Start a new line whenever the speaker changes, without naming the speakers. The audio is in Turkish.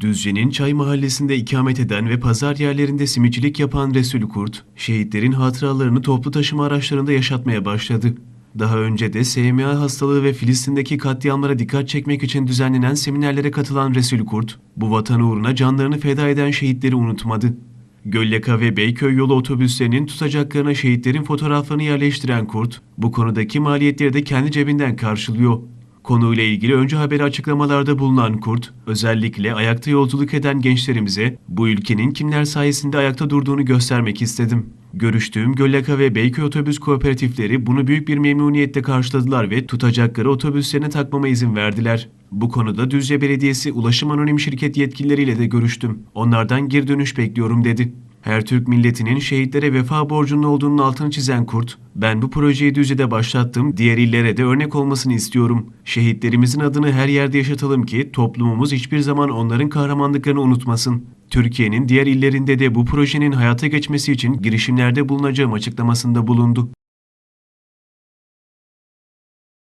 Düzce'nin Çay Mahallesi'nde ikamet eden ve pazar yerlerinde simitçilik yapan Resul Kurt, şehitlerin hatıralarını toplu taşıma araçlarında yaşatmaya başladı. Daha önce de SMA hastalığı ve Filistin'deki katliamlara dikkat çekmek için düzenlenen seminerlere katılan Resul Kurt, bu vatan uğruna canlarını feda eden şehitleri unutmadı. Gölyaka ve Beyköy yolu otobüslerinin tutacaklarına şehitlerin fotoğraflarını yerleştiren Kurt, bu konudaki maliyetleri de kendi cebinden karşılıyor. Konuyla ilgili önce haberi açıklamalarda bulunan Kurt, özellikle ayakta yolculuk eden gençlerimize bu ülkenin kimler sayesinde ayakta durduğunu göstermek istedim. Görüştüğüm Gölyaka ve Beyköy otobüs kooperatifleri bunu büyük bir memnuniyetle karşıladılar ve tutacakları otobüslerine takmama izin verdiler. Bu konuda Düzce Belediyesi Ulaşım Anonim Şirket yetkilileriyle de görüştüm. Onlardan geri dönüş bekliyorum dedi. Her Türk milletinin şehitlere vefa borcunun olduğunun altını çizen Kurt, ben bu projeyi Düzce'de başlattım, diğer illere de örnek olmasını istiyorum. Şehitlerimizin adını her yerde yaşatalım ki toplumumuz hiçbir zaman onların kahramanlıklarını unutmasın. Türkiye'nin diğer illerinde de bu projenin hayata geçmesi için girişimlerde bulunacağım açıklamasında bulundu.